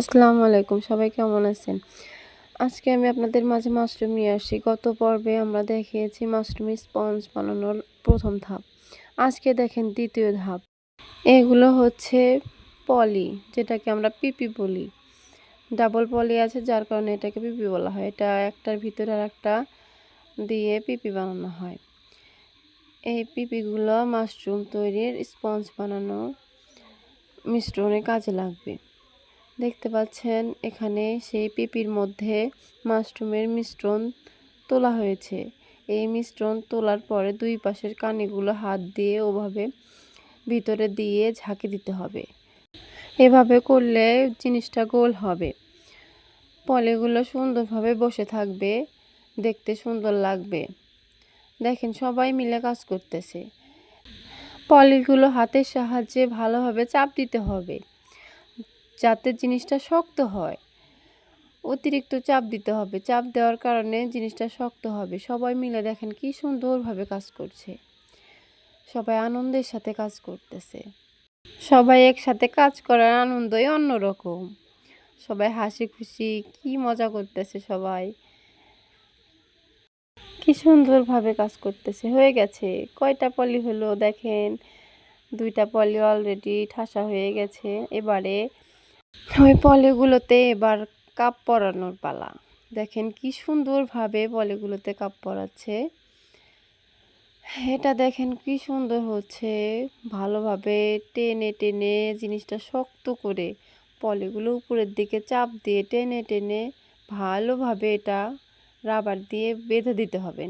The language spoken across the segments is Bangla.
আসসালামু আলাইকুম, সবাই কেমন আছেন? আজকে আমি আপনাদের মাঝে মাশরুম নিয়ে আসি গত পর্বে আমরা দেখিয়েছি মাশরুম স্পঞ্জ বানানোর প্রথম ধাপ। আজকে দেখেন দ্বিতীয় ধাপ। এগুলো হচ্ছে পলি, যেটাকে আমরা পিপি বলি। ডাবল পলি আছে, যার কারণে এটাকে পিপি বলা হয়। এটা একটার ভিতরে আর একটা দিয়ে পিপি বানানো হয়। এই পিপিগুলো মাশরুম তৈরির স্পঞ্জ বানানো মিশ্রণে কাজে লাগবে। দেখতে পাচ্ছেন, এখানে সেই পিপির মধ্যে মাশরুমের মিশ্রণ তোলা হয়েছে। এই মিশ্রণ তোলার পরে দুই পাশের কানিগুলো হাত দিয়ে ওভাবে ভিতরে দিয়ে ঝাঁকি দিতে হবে। এভাবে করলে জিনিসটা গোল হবে। পলেগুলো সুন্দরভাবে বসে থাকবে, দেখতে সুন্দর লাগবে। দেখেন, সবাই মিলে কাজ করতেছে। পলিগুলো হাতের সাহায্যে ভালোভাবে চাপ দিতে হবে। যাতে জিনিসটা শক্ত হয়। অতিরিক্ত চাপ দিতে হবে। চাপ দেওয়ার কারণে জিনিসটা শক্ত হবে। সবাই মিলে দেখেন কি সুন্দরভাবে কাজ করছে। সবাই আনন্দের সাথে কাজ করতেছে। সবাই একসাথে কাজ করার আনন্দই অন্যরকম। সবাই হাসি খুশি কি মজা করতেছে সবাই। কি সুন্দরভাবে কাজ করতেছে। হয়ে গেছে। কয়টা পলি হলো দেখেন। দুইটা পলি অলরেডি ঠাসা হয়ে গেছে। এবারে ওই পলিগুলোতে এবার কাপ পরানোর পালা। দেখেন কি সুন্দরভাবে পলিগুলোতে কাপ পরাচ্ছে। এটা দেখেন কি সুন্দর হচ্ছে। ভালোভাবে টেনে টেনে জিনিসটা শক্ত করে পলিগুলো উপরের দিকে চাপ দিয়ে টেনে টেনে ভালোভাবে এটা রাবার দিয়ে বেঁধে দিতে হবে।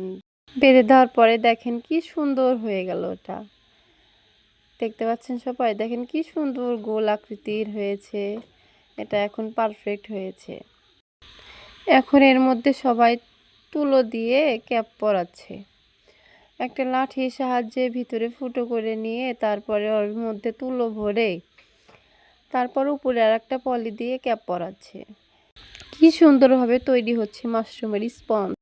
বেঁধে দেওয়ার পরে দেখেন কি সুন্দর হয়ে গেল ওটা দেখতে পাচ্ছেন সবাই? দেখেন কি সুন্দর গোল আকৃতির হয়েছে। এটা এখন পারফেক্ট হয়েছে। এখন এর মধ্যে সবাই তুলো দিয়ে ক্যাপ পরাচ্ছে। একটা লাঠির সাহায্যে ভিতরে ফুটো করে নিয়ে তারপরে ওর মধ্যে তুলো ভরে তারপর উপরে আর একটা পলি দিয়ে ক্যাপ পরাচ্ছে। কি সুন্দরভাবে তৈরি হচ্ছে মাশরুমের স্পঞ্জ।